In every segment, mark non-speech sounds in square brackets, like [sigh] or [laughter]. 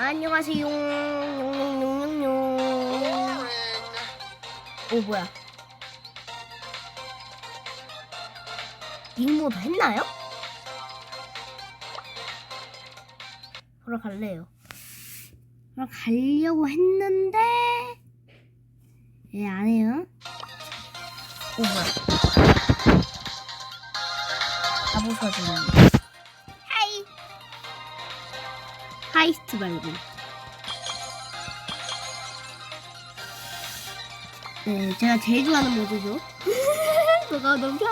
안녕하세요. 용용용용용. 오 뭐야? 닉모드 했나요? 보러 갈래요. 보러 가려고 했는데 예, 안 해요. 오 뭐야? 바보 사진. 하 하이스트 말고. 네, 제가 제일 좋아하는 모드죠. [laughs] 그거 넘겨.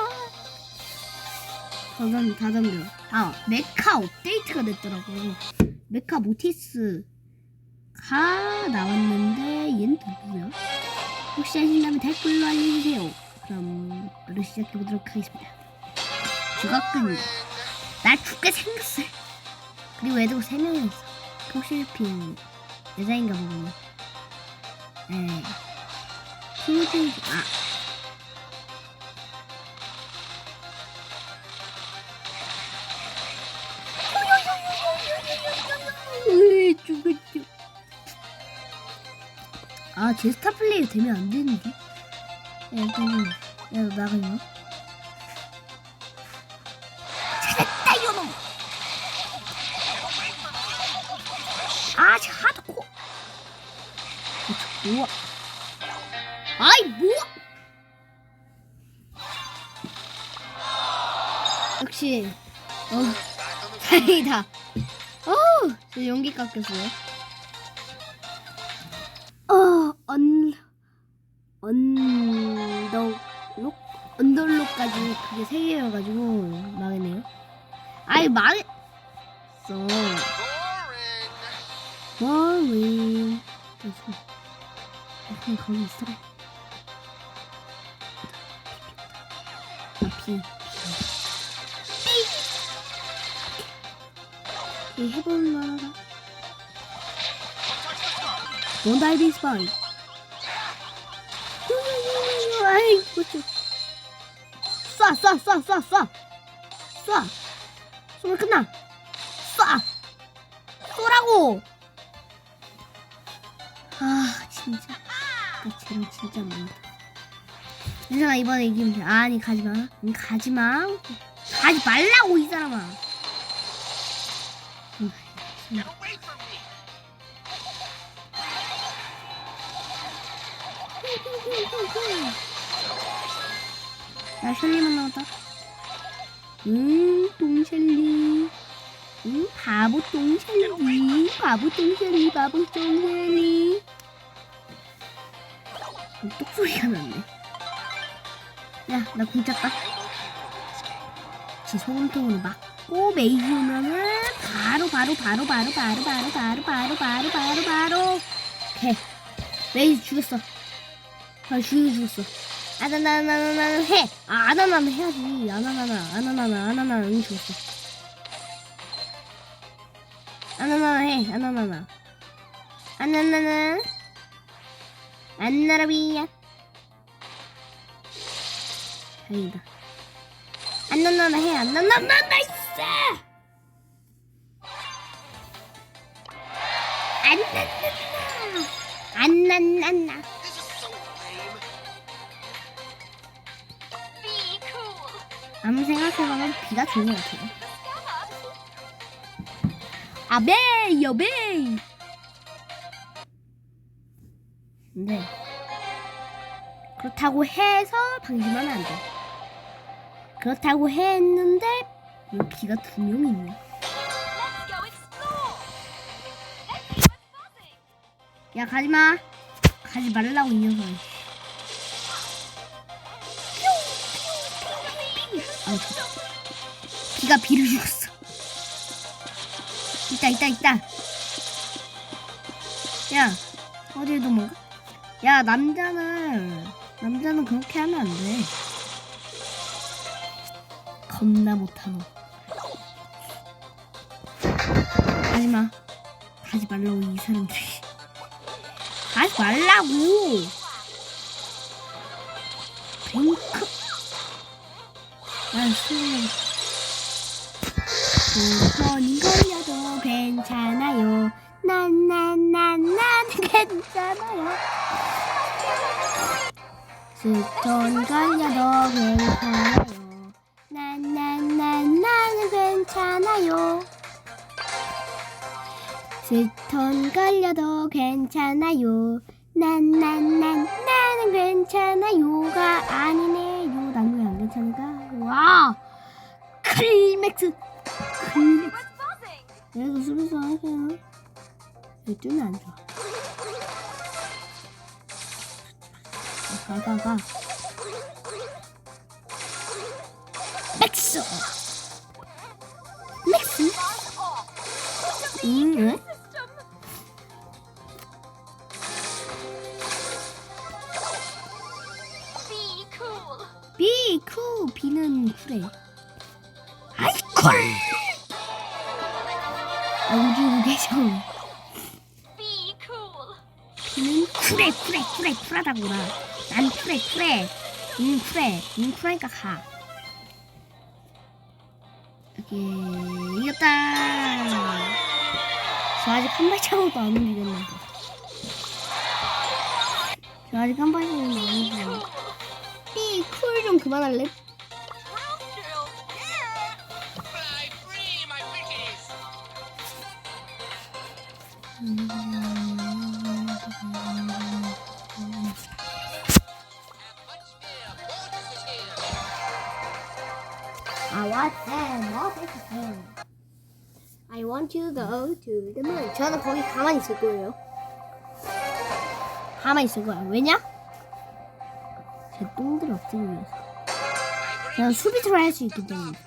다 덤, 다 덤벼. 아, 메카 업데이트가 됐더라고요. 메카 모티스가 나왔는데, 얘는 누구야? 혹시 아신다면 댓글로 알려주세요. 그럼, 바로 시작해보도록 하겠습니다. 주각근이다. 날 죽게 생겼어. 그리고 애들 세 명이 있어. 포실핀 여자인가 보군요. 네. 핑핑 아. 으이, 죽었죠. 아, 제 스타 플레이 되면 안 되는데. 야, 이거, 야, 너 나가, 이 저 뭐야? 아이, 뭐? 역시, 어, [laughs] 다행이다. 어, 저 연기 깎였어요. 어, 언, 언더록? 언더록까지 그게 세 개여가지고 망했네요. 아이, 망했어. boring. 그냥 거기 있어. 아, 비. 이 해볼 만 하다. Don't die this. 아이, 그쵸. 쏴, 쏴, 쏴, 쏴, 쏴. 쏴. 숨을 끝나. 쏴. 쏘라고. 아 진짜 나 쟤는 진짜 많다. 윤성아 이번에 이기면 돼. 아니 가지마. 응, 가지마. 가지 말라고 이 사람아. 응, 응. 야 셜리만 나왔다 응 똥셜리. 응 바보 똥셜리. 바보 똥셜리 바보 똥셜리 어, 똑소리가 났네 야 나 공쳤다 지 소금통으로 막고 메이지 오면은 바로 바로 바로 바로 바로 바로 바로 바로 바로 바로 바로 오케이 메이지 죽였어 바로 죽여 죽였어 아나나나나나 해 아, 아나나나 해야지 아나나나 아나나나 아나나나 응 죽었어 아나나나 해 아나나나 아나나나 안나라비야. 다행이다. 안나나나 해 안나나나 나이스 안나나나! 안나나나! This is so lame. Be cool. 아무 생각해보면 비가 좋은 것 같아요. 아베이 여베이 네. 그렇다고 해서 방심하면 안 돼. 그렇다고 했는데 왜 비가 두명 buzzing. 야 가지마. 가지 말라고 이 녀석 아, 저- 비가 비를 죽었어. 있다 있다 있다. 야 어디에 도망가 야 남자는 남자는 그렇게 하면 안 돼. 겁나 못하노. 가지마. 가지 말라고 이 사람들이. 가지 말라고! 뱅크? 난 술을 두번 걸려도 괜찮아요. 난, 난, 난, 난 괜찮아요. 스톤 걸려도 괜찮아요. 난, 난, 난, 나는 괜찮아요. 스톤 걸려도 괜찮아요. 난, 난, 난, 나는 괜찮아요가 아니네요. 난 왜 안 괜찮을까? 와! What's buzzing? 그래도 수비수 하세요. 왜 뜨면 안 좋아. 가, 가, 가. 맥스! 맥스? 응, 왜? 비, 쿠, 비는 쿨해. 아이, 쿨! 아, 우계정. Be cool. 비는 쿨해, 쿨해, 쿨해, 쿨하다구나. 난 쿨해, 쿨해. 응, 쿨해. 응, 쿨하니까 가. 여기, 이겼다. 저 아직 한 발자국도 안 움직였는데. 저 아직 한 발자국도 안 움직였는데. 이쿨좀 그만할래? Drill, Them? I want to go to the moon. 저는 거기 가만히 있을 거예요. 가만히 있을 거야. 왜냐? 제 똥들 없애기 위해서. 저는 수비수를 할 수 있기 때문에.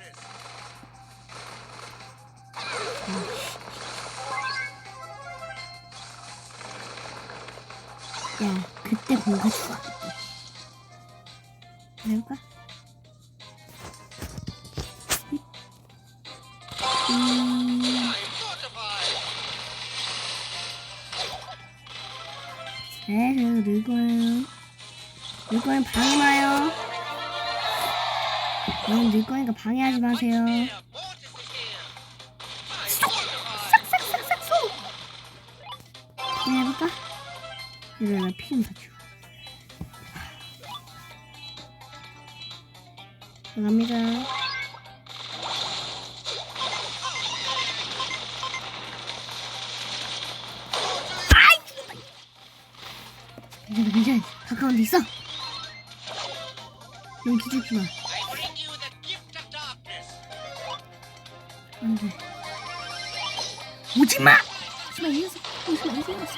야, 그때 공가 좋아. 해볼까? 네, 그래도 늘 거예요. 늘 거는 방해 마요. 너무 늘 거니까 방해하지 마세요. 쏘! 네, 해볼까? 이래, 나 피좀 다 줘. 들어갑니다. 괜찮아, 괜찮아. 가까운 데 있어. 여기 기죽지 마. 안 돼. 오지 마! 오지 마, 이 녀석. 오지 마, 이 녀석.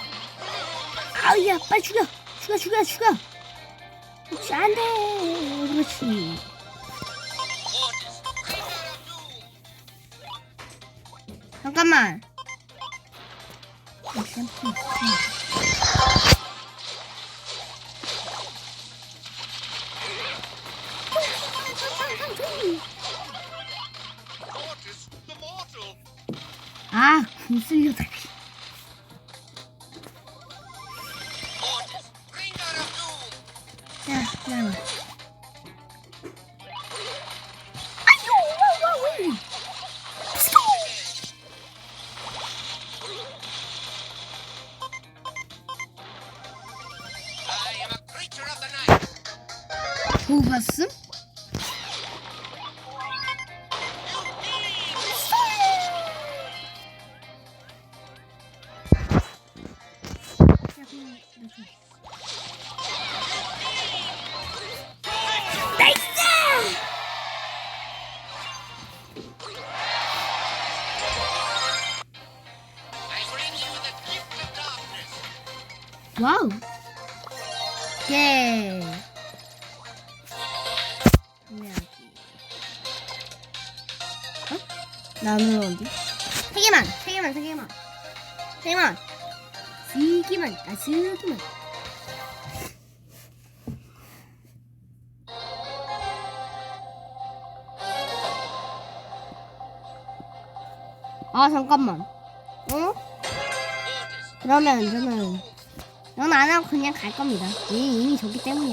아우, 야, 빨리 죽여. 죽여, 죽여, 죽여. 그렇지, 안 돼. 그렇지. 잠깐만. 아, 샴푸. 아, 궁 쓸려다. 와우. 예. 분명하지. 어? 나는 어디? 세 개만, 세 개만, 세 개만. 세 개만. 세 개만, 아, 세 개만. 아, 잠깐만. 어? 그러면 저는 넌안 하고 그냥 갈 겁니다. 이미 졌기 때문에.